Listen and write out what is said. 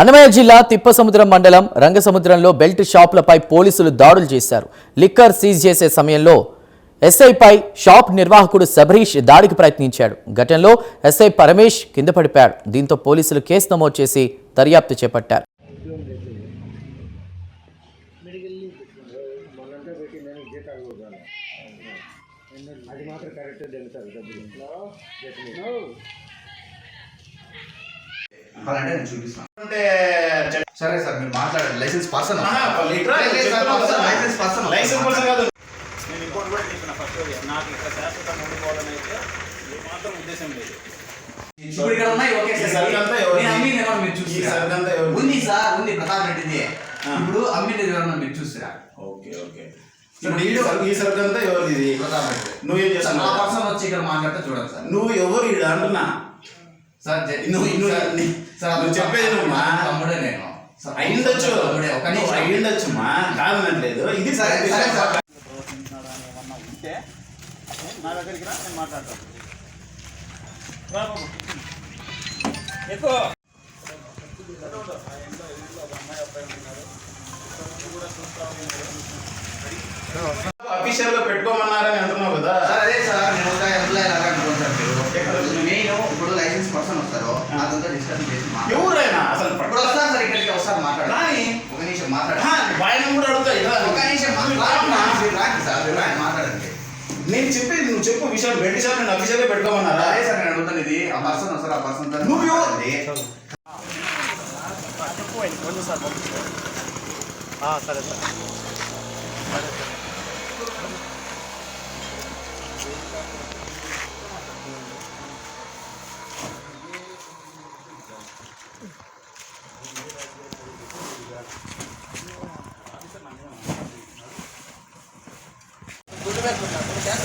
అన్నమయ్య జిల్లా తిప్పసముద్రం మండలం రంగసముద్రంలో బెల్ట్ షాపులపై పోలీసులు దాడులు చేశారు. లిక్కర్ సీజ్ చేసే సమయంలో ఎస్ఐపై షాప్ నిర్వాహకుడు సబరీష్ దాడికి ప్రయత్నించాడు. ఘటనలో ఎస్ఐ పరమేష్ కింద పడిపాడు దీంతో పోలీసులు కేసు నమోదు చేసి దర్యాప్తు చేపట్టారు. అది మాత్రం కరెక్ట్ డబ్బులు నేను చూపిస్తాను. అంటే సరే సార్ మీరు మాట్లాడండి. Licence person licence person licence person కాదు. నేను ఇంకోటి కూడా చెప్పిన ఫస్ట్ నాకు ఇక్కడ శాశ్వతంగా ఉండిపోవాలని అయితే ఏమాత్రం ఉద్దేశం లేదు. ఇప్పుడు ఇక్కడ ఉన్నాయి ఓకే సార్. మీరు? ఉంది సార్ ఉంది ప్రతాప్ రెడ్డిది. ఇప్పుడు మీరు చూసిరా? Okay okay. ఇప్పుడు ఈ సరుకు- అంతా ఎవరిది? ఇది ప్రతాప్ రెడ్డి. నువ్వేం? నా పర్సన్ వచ్చి ఇక్కడ మాట్లాడితే చూడండి సార్. నువ్వు ఎవరు అంటున్నా? సార్ నువ్వు సార్, నువ్వు చెప్పేది తమ్ముడే నేను. సార్, అయిండొచ్చు తమ్ముడే ఒక నువ్వు నిమిషం. అయిండొచ్చు మా. కాదనట్లేదు. ఇది సరే, సరే, సార్. ప్రవర్తించినాడు అని ఏమన్నా ఉంటే నా దగ్గరికి రా నేను మాట్లాడతాను రా బాబు ఎక్కువ అఫీషియల్గా పెట్టుకోమన్నారని అంటున్నావు కదా సార్ అదే సార్ నేను ఒక ఎంప్లాయ్ లాగా అనుకోండి సార్ మీరు మెయిన్ ఇప్పుడు లైసెన్స్ పర్సన్ డిస్కషన్ చేసి. ఎవరైనా అసలు ఇప్పుడు సార్ ఇక్కడికి. ఒక నిమిషం మాట్లాడాలి బాయన కూడా అడుగుతా ఇలా ఒక నిమిషం మాట్లాడండి రాండి. సార్ రాండి, నేను చెప్పేది నువ్వు చెప్పు విషయం బెల్ట్ షాప్ నేను అఫీషియల్గా పెట్టుకోమన్నారా? అదే సార్ నేను అడుగుతాను ఇది. ఆ పర్సన్ వస్తారు ఆ పర్సన్ నువ్వు ఎవరు? సరే సార్ দুটো ব্যাগ করলাম কেন